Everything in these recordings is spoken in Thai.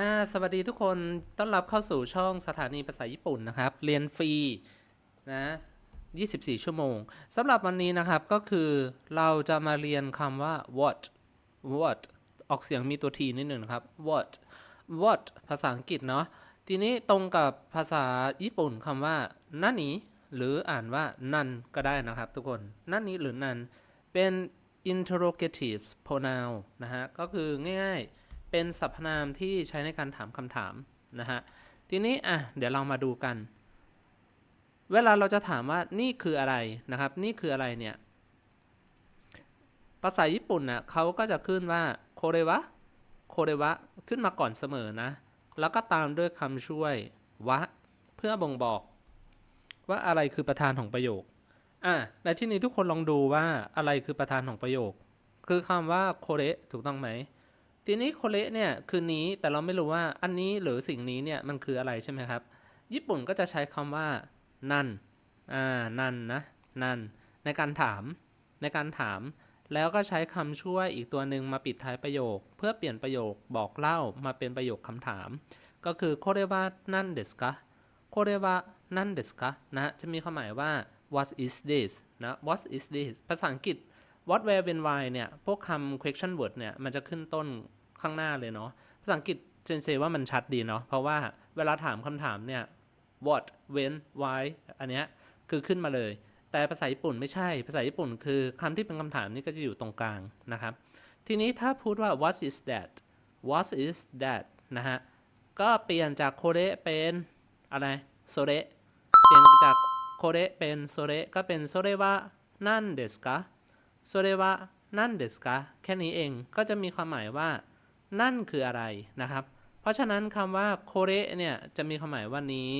อ่าสวัสดีทุกคนต้อนรับเข้าสู่ช่องสถานีภาษาญี่ปุ่นนะครับ เรียนฟรีนะ24 ชั่วโมงสำหรับวันนี้นะครับก็คือเราจะมาเรียนคำว่า what what ออกเสียงมีตัวทีนิดหนึ่งนะครับ what what ภาษาอังกฤษเนาะทีนี้ตรงกับภาษาญี่ปุ่นคำว่านั่นนี้หรืออ่านว่านันก็ได้นะครับทุกคนนั่นนี้หรือนันเป็น interrogative pronoun นะฮะก็คือง่ายๆ เป็นสรรพนามที่ใช้ในการถามคำถามนะฮะ ทีนี้อะเดี๋ยวเรามาดูกัน เวลาเราจะถามว่านี่คืออะไรนะครับ นี่คืออะไรเนี่ย ภาษาญี่ปุ่นน่ะเขาก็จะขึ้นว่าโคเรวะโคเรวะขึ้นมาก่อนเสมอนะ แล้วก็ตามด้วยคำช่วยวะ เพื่อบ่งบอก ว่าอะไรคือประธานของประโยคอะในที่นี้ทุกคนลองดูว่าอะไรคือประธานของประโยค คือคำว่าโคเรถูกต้องไหม ทีนี้โคเรเนี่ยคือนี้แต่เราไม่รู้ว่าอันนี้หรือสิ่งนี้เนี่ยมันคืออะไรใช่ไหมครับ ญี่ปุ่นก็จะใช้คำว่านันอ่านันนะนันในการถามในการถาม แล้วก็ใช้คำช่วยอีกตัวหนึ่งมาปิดท้ายประโยค เพื่อเปลี่ยนประโยคบอกเล่ามาเป็นประโยคคำถาม ก็คือโคเรวะนันเดสกะโคเรวะนันเดสกะนะจะมีความหมายว่า what is this นะ what is this ภาษาอังกฤษ what where when why เนี่ยพวกคำ question word เนี่ยมันจะขึ้นต้นข้างหน้าเลยเนาะภาษาอังกฤษเจนเซว่ามันชัดดีเนาะเพราะว่าเวลาถามคำถามเนี่ย what when why อันเนี้ยคือขึ้นมาเลย แต่ภาษาญี่ปุ่นไม่ใช่ภาษาญี่ปุ่นคือคำที่เป็นคำถามนี่ก็จะอยู่ตรงกลางนะครับ ทีนี้ถ้าพูดว่า what is that what is that นะฮะก็เปลี่ยนจากโคเรเป็นอะไรโซเรเปลี่ยนจากโคเรเป็นโซเรก็เป็นโซเรวะนั่นเดสกะ โซเรวะนั่นเดสกะแค่นี้เองก็จะมีความหมายว่า นั่นคืออะไรนะครับ เพราะฉะนั้นคำว่าโคเรเนี่ยจะมีความหมายว่านี้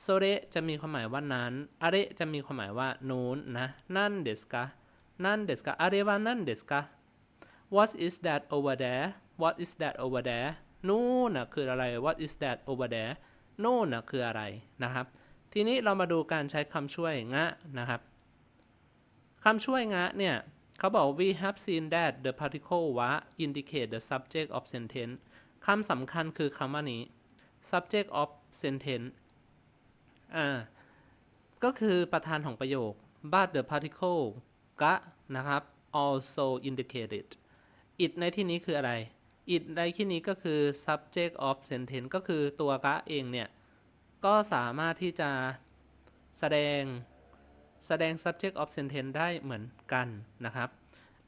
โซเรจะมีความหมายว่านั้นอาเรจะมีความหมายว่านู้นนะ นั่นเดสกะนั่นเดสกะอาเรว่านั่นเดสกะ What is that over there What is that over there นู่นนะคืออะไร What is that over there นู่นนะคืออะไรนะครับ ทีนี้เรามาดูการใช้คำช่วยงะนะครับ คำช่วยงะเนี่ยเขาบอก we have seen that the particle วะ indicate the subject of sentence คำสำคัญคือคำว่านี้ subject of sentence อ่า ก็คือประธานของประโยค but the particle กะนะครับ also indicated it ในที่นี้คืออะไร it ในที่นี้ก็คือ subject of sentence ก็คือตัวกะเองเนี่ย ก็สามารถที่จะแสดง แสดง subject of sentence ได้เหมือนกันนะครับ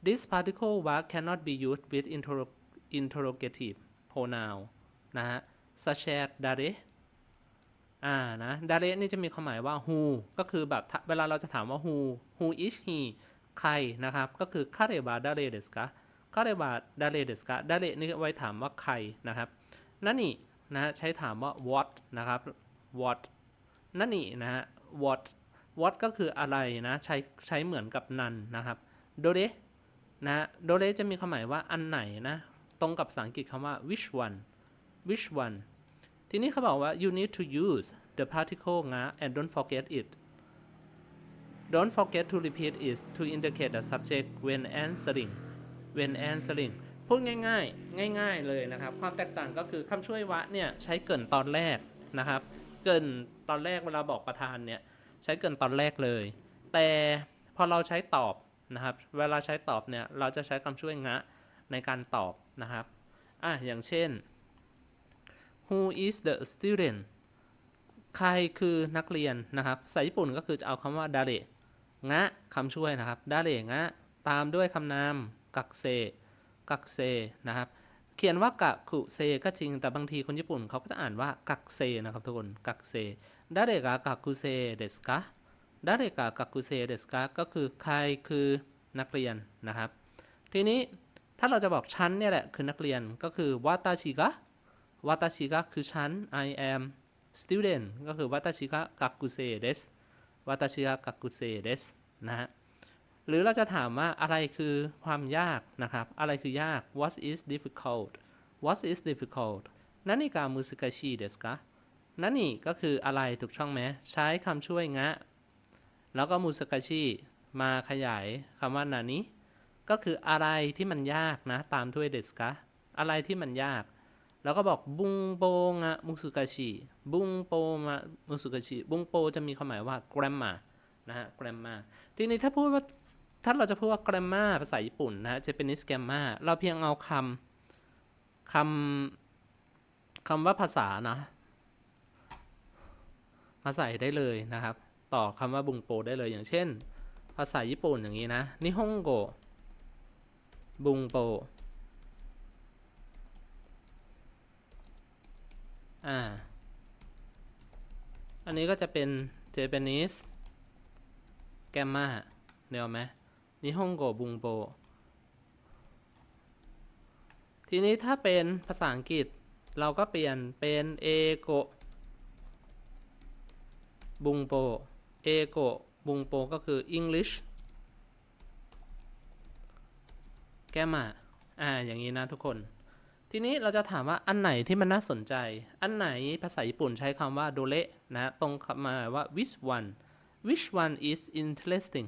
this particle verb cannot be used with interro- interrogative pronoun นะฮะ such as dare อ่านะ dare นี่จะมีความหมายว่า who ก็คือแบบเวลาเราจะถามว่า who who is he ใครนะครับ ก็คือคาเรบาดาเรเดสกะคาเรบาดเรเดสกะดาเรนี่ไว้ถามว่าใครนะครับนั่นนี่นะฮะใช้ถามว่า what นะครับ what นั่นนี่นะฮะ what what ก็คืออะไรนะ ใช้ใช้เหมือนกับนันนะครับโดเรนะโดเรจะมีความหมายว่าอันไหนนะ ตรงกับภาษาอังกฤษคำว่า which one which one ทีนี้เขาบอกว่า you need to use the particle งะ and don't forget it don't forget to repeat it to indicate the subject when answering when answering พูดง่ายๆ ง่าย ๆ เลยนะครับ ความแตกต่างก็คือคำช่วยวะเนี่ย ใช้เกินตอนแรกนะครับ เกินตอนแรกเวลาบอกประธานเนี่ย ใช้เกินตอนแรกเลย แต่พอเราใช้ตอบนะครับ เวลาใช้ตอบเนี่ยเราจะใช้คำช่วยงะในการตอบนะครับอะอย่างเช่น who is the student ใครคือนักเรียนนะครับภาษาญี่ปุ่นก็คือจะเอาคำว่าดาเรงะคำช่วยนะครับดาเรงะตามด้วยคำนามกักเซกักเซนะครับ เขียนว่ากะคุเซก็จริงแต่บางทีคนญี่ปุ่นเขาก็จะอ่านว่ากักเซนะครับทุกคนกักเซ ดาเระกะกักคุเซเดสกะดาเระกะกักคุเซเดสกะก็คือใครคือนักเรียนนะครับ ทีนี้ถ้าเราจะบอกฉันเนี่ยแหละคือนักเรียนก็คือวาตาชิกะวาตาชิกะคือฉัน I am student ก็คือวาตาชิกะกักคุเซเดสวาตาชิกะกักคุเซเดสนะฮะหรือเราจะถามว่าอะไรคือความยากนะครับ อะไรคือยาก what is difficult what is difficult นั่นนี่กามุสกาชิเดสกะ นั่นนี่ก็คืออะไรถูกช่องไหมใช้คำช่วยงะ แล้วก็มุสกาชิมาขยายคำว่านานิก็คืออะไรที่มันยากนะ ตามด้วยเดสกะอะไรที่มันยาก แล้วก็บอกบุงโปงะมุสุกาชิบุงโปมะมุสุกาชิบุงโปจะมีความหมายว่า grammar นะฮะ grammar ทีนี้ถ้าพูดว่าถ้าเราจะพูดว่า grammar ภาษาญี่ปุ่นนะฮะ Japanese grammar เราเพียงเอาคำคำคำว่าภาษานะ มาใส่ได้เลยนะครับ ต่อคำว่าบุงโปได้เลยอย่างเช่น ภาษาญี่ปุ่นอย่างนี้นะนิฮงโกบุงโปอ่า อันนี้ก็จะเป็น Japanese Grammar เนียวไหมนิฮงโกบุงโป ทีนี้ถ้าเป็นภาษาอังกฤษเราก็เปลี่ยนเป็นเอโกะ บุงโปเอโกบุงโปก็คือ English Grammar อ่า อย่างนี้นะทุกคน ทีนี้เราจะถามว่าอันไหนที่มันน่าสนใจ อันไหนภาษาญี่ปุ่นใช้คำว่าโดเระนะตรงคำมาว่า which one which one is interesting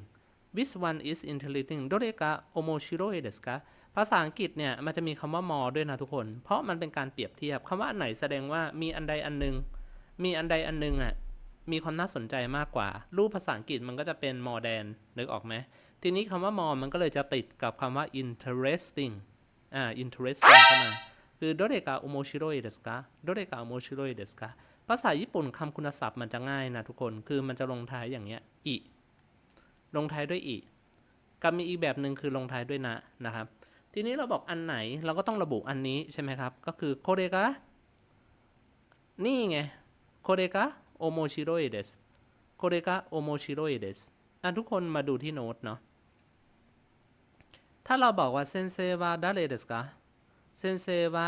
which one is interesting โดเระกะโอโมชิโร่เดสกะภาษาอังกฤษเนี่ย มันจะมีคำว่า more ด้วยนะทุกคน เพราะมันเป็นการเปรียบเทียบคำว่าอันไหนแสดงว่ามีอันใดอันหนึ่งมีอันใดอันหนึ่งอะ มีความน่าสนใจมากกว่า รูปภาษาอังกฤษมันก็จะเป็น more than นึกออกไหมทีนี้คำว่า more มันก็เลยจะติดกับคำว่า interesting อ่า interesting เข้ามาคือโดเรกะโอโมชิโร่เดสกะโดเรกะโอโมชิโร่เดสกะภาษาญี่ปุ่นคำคุณศัพท์มันจะง่ายนะทุกคน คือมันจะลงท้ายอย่างเงี้ย อิ ลงท้ายด้วยอิกับมีอีกแบบหนึ่งคือลงท้ายด้วยนะนะครับ ทีนี้เราบอกอันไหนเราก็ต้องระบุอันนี้ใช่ไหมครับ ก็คือโคเรกะนี่ไงโคเรกะ โอโมชิโร่เดสโคเรกะโอโมชิโร่เดสอะทุกคนมาดูที่โน้ตเนาะถ้าเราบอกว่าเซนเซวะดาเรเดสกะเซนเซวะ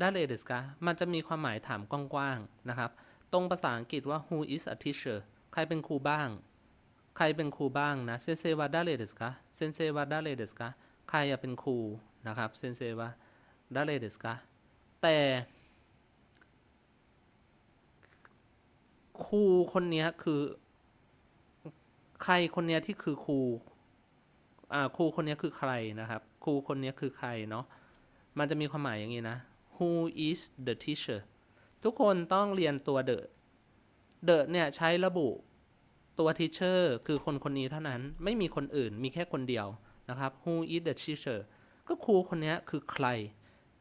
ดาเรเดสกะมันจะมีความหมายถามกว้างๆนะครับ ตรงภาษาอังกฤษว่า who is a teacher ใครเป็นครูบ้าง ใครเป็นครูบ้างนะเซนเซวะดาเรเดสกะเซนเซวะดาเรเดสกะใครอะเป็นครูนะครับเซนเซวะดาเรเดสกะแต่ ครูคนเนี้ยคือ ใครคนเนี้ยที่คือครูอ่าครูคนเนี้ยคือใครนะครับ ครูคนเนี้ยคือใครเนาะมันจะมีความหมายอย่างนี้นะ who is the teacher ทุกคนต้องเรียนตัว the the เนี่ยใช้ระบุตัว teacher คือคนคนนี้เท่านั้นไม่มีคนอื่นมีแค่คนเดียวนะครับ who is the teacher ก็ครูคนนี้คือใคร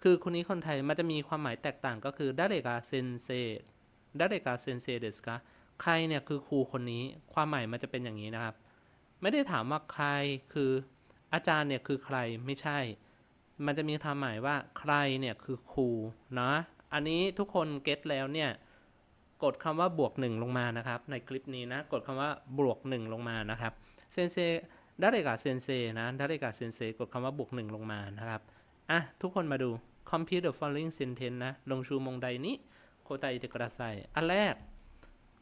คือคนนี้คนไทยมันจะมีความหมายแตกต่างก็คือดาเรกาเซนเซ ดาเรกาเซนเซเดสกะใครเนี่ยคือครูคนนี้ ความหมายมันจะเป็นอย่างนี้นะครับ ไม่ได้ถามว่าใครคืออาจารย์เนี่ยคือใครไม่ใช่ มันจะมีความหมายว่าใครเนี่ยคือครูนะอันนี้ทุกคนเก็ตแล้วเนี่ยกดคำว่าบวกหนึ่งลงมานะครับ ในคลิปนี้นะกดคำว่าบวกหนึ่งลงมานะครับเซนเซดาเรกาเซนเซนะดาเรกาเซนเซกดคำว่าบวกหนึ่งลงมานะครับอะทุกคนมาดู compute the following sentence นะลงชูมงไดนี้ โคไตอิเตกระไซอันแรก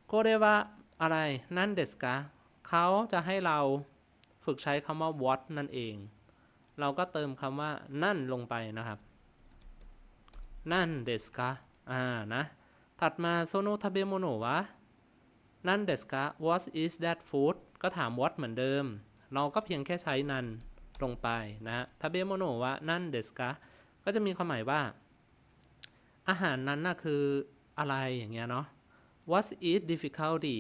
โคเรวะอะไร นั่นเดสกะเขาจะให้เราฝึกใช้คำว่า what นั่นเอง เราก็เติมคำว่า นั่นลงไปนะครับ นั่นเดสกะอ่า นะ ถัดมาโซโนทาเบโมโนวะนั่นเดสกะ what is that food ก็ถาม what เหมือนเดิม เราก็เพียงแค่ใช้นั่นลงไปนะทาเบโมโนวะนั่นเดสกะก็จะมีความหมายว่า อาหารนั้นน่ะคือ อะไรอย่างเงี้ยเนาะ what is difficulty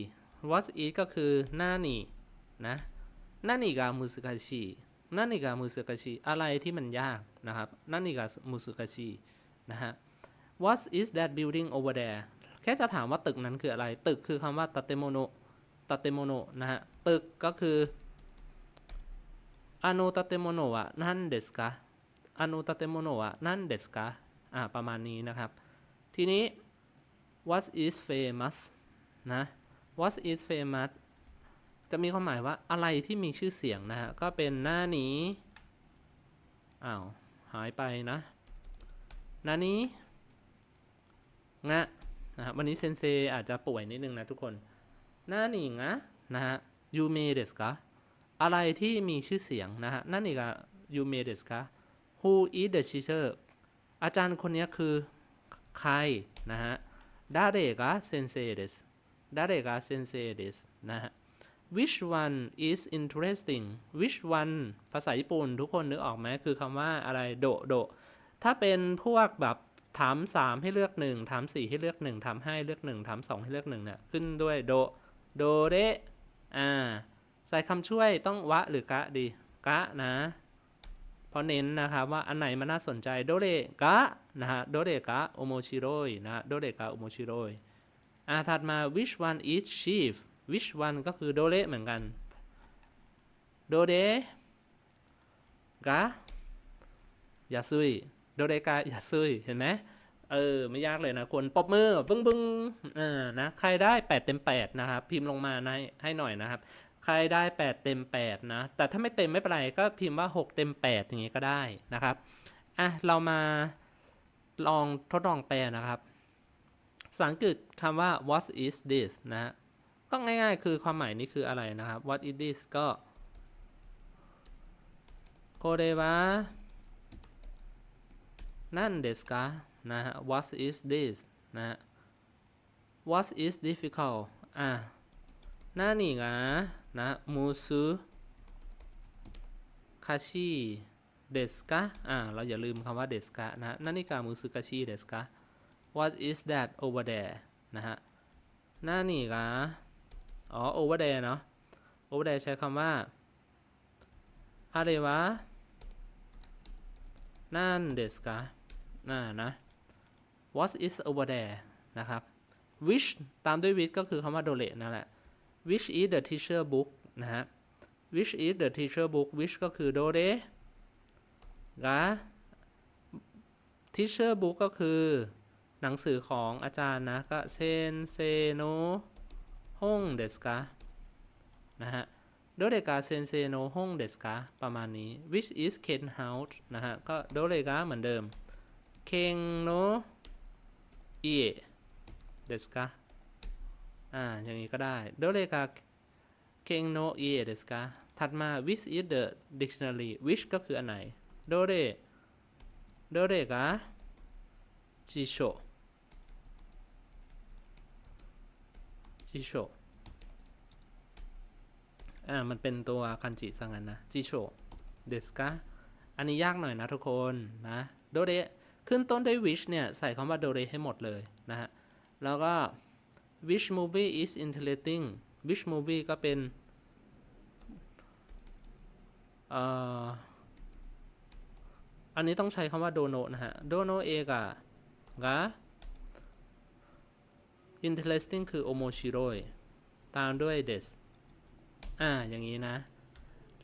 what is ก็คือหน้านี่นะหน้านี่กามุสกาชิหน้านี่กามุสกาชิอะไรที่มันยากนะครับหน้านี่กามุสกาชินะฮะ what is that building over there แค่จะถามว่าตึกนั้นคืออะไร ตึกคือคำว่าตเตโมโนตเตโมโนนะฮะ ตึกก็คืออโนตเตโมโนะนั่นเดสกะอโนตเตโมโนะนั่นเดสกะอ่าประมาณนี้นะครับ ทีนี้ what is famous นะ what is famous จะมีความหมายว่าอะไรที่มีชื่อเสียงนะฮะ ก็เป็นหน้านี้ อ้าว หายไปนะ หน้านี้ งะ นะฮะวันนี้เซนเซอาจจะป่วยนิดนึงนะทุกคน หน้านี้งะ นะฮะยูเมเดสกะอะไรที่มีชื่อเสียงนะฮะ นั่นอีกอะยูเมเดสกะ who is the teacher อาจารย์คนนี้คือใครนะฮะ ดาเรกะเซนเซเดสดาเรกะเซนเซเดสนะฮะ which one is interesting which one ภาษาญี่ปุ่นทุกคนนึกออกไหมคือคำว่าอะไร โด โด ถ้าเป็นพวกแบบถามสามให้เลือกหนึ่งถามสี่ให้เลือกหนึ่งถามห้าให้เลือกหนึ่งถามสองให้เลือกหนึ่งเนี่ยขึ้นด้วยโด โดเรอ่า ใส่คำช่วยต้องวะหรือกะดี กะนะ เพราะเน้นนะครับว่าอันไหนมันน่าสนใจโดเรกะนะฮะโดเรกะโอโมชิโรยนะฮะโดเรกะโอโมชิโรยอ่าถัดมา which one is chief which one ก็คือโดเรเหมือนกันโดเรกะยาซุยโดเรกะยาซุยเห็นไหมเออ ไม่ยากเลยนะคนปบมือบึ้งบึ้งเออนะ ใครได้ 8 เต็ม 8 นะครับ พิมพ์ลงมาให้ให้หน่อยนะครับ ใครได้ 8 เต็ม 8 นะ แต่ถ้าไม่เต็มไม่เป็นไร ก็พิมพ์ว่า 6 เต็ม 8 อย่างงี้ก็ได้นะครับ อะ เรามาลองทดลองแปลนะครับ ภาษาอังกฤษคำว่า what is this นะ ก็ง่ายๆ คือความหมายนี้คืออะไรนะครับ what is this ก็โคเรวะนั่นเดสกานะฮะ what is this นะ what is difficult อะ何がนะ นะมูซุคาชิเดสกะอ่า เราอย่าลืมคำว่าเดสกะนะนั่นนี่กามูซุคาชิเดสกะ what is that over there นะฮะนั่นนี่กาอ๋อ over there เนาะ over there ใช้คำว่าอะไรวะนั่นเดสกะน่านะ what is over there นะครับ which ตามด้วย which ก็คือคำว่าโดเรนั่นแหละ which is the teacher book นะฮะ which is the teacher book which ก็คือโดเรกะ teacher book ก็คือ หนังสือของอาจารย์นะ ก็เซนเซโนฮงเดสกะนะฮะโดเรกาเซนเซโนฮงเดสกะประมาณนี้ which is Ken house นะฮะ ก็โดเรกาเหมือนเดิม เคงโนเอเดสกะ อ่า อย่างนี้ก็ได้โดเรกาเคงโนเอเดสกาถัดมา which is the dictionary which ก็คืออันไหนโดเรโดเรกาจิโชจิโชอ่า มันเป็นตัวคันจิสังกันนะจิโชเดสกาอันนี้ยากหน่อยนะทุกคนนะโดเรขึ้นต้นด้วย which เนี่ย ใส่คำว่าโดเรให้หมดเลยนะฮะ แล้วก็ which movie is interesting which movie ก็เป็นอันนี้ต้องใช้คำว่าโดโนนะฮะโดโนเอกะกะ interesting คือโอโมชิโรยตามด้วย des อ่า อย่างนี้นะ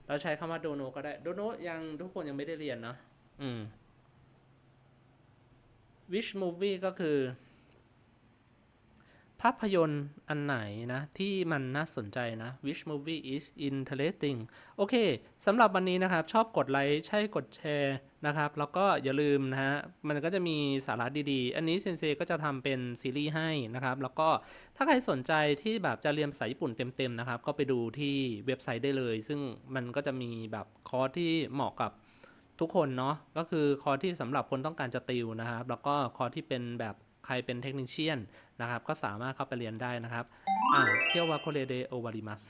เราใช้คำว่าโดโนก็ได้ โดโนยังทุกคนยังไม่ได้เรียนเนาะ อืม which movie ก็คือ ภาพยนตร์อันไหนนะ ที่มันน่าสนใจนะ which movie is interesting โอเคสำหรับวันนี้นะครับ ชอบกดไลค์ ใช่กดแชร์นะครับ แล้วก็อย่าลืมนะฮะ มันก็จะมีสาระดีๆ อันนี้เซนเซก็จะทำเป็นซีรีส์ให้นะครับ แล้วก็ถ้าใครสนใจที่แบบจะเรียนภาษาญี่ปุ่นเต็มๆนะครับ ก็ไปดูที่เว็บไซต์ได้เลย ซึ่งมันก็จะมีแบบคอร์สที่เหมาะกับทุกคนเนาะ ก็คือคอร์สที่สำหรับคนต้องการจะติวนะครับ แล้วก็คอร์สที่เป็นแบบใครเป็นเทคนิคเชียน นะครับ ก็สามารถเข้าไปเรียนได้นะครับอ่าเที่ยววาโคเรเดโอวาริมัส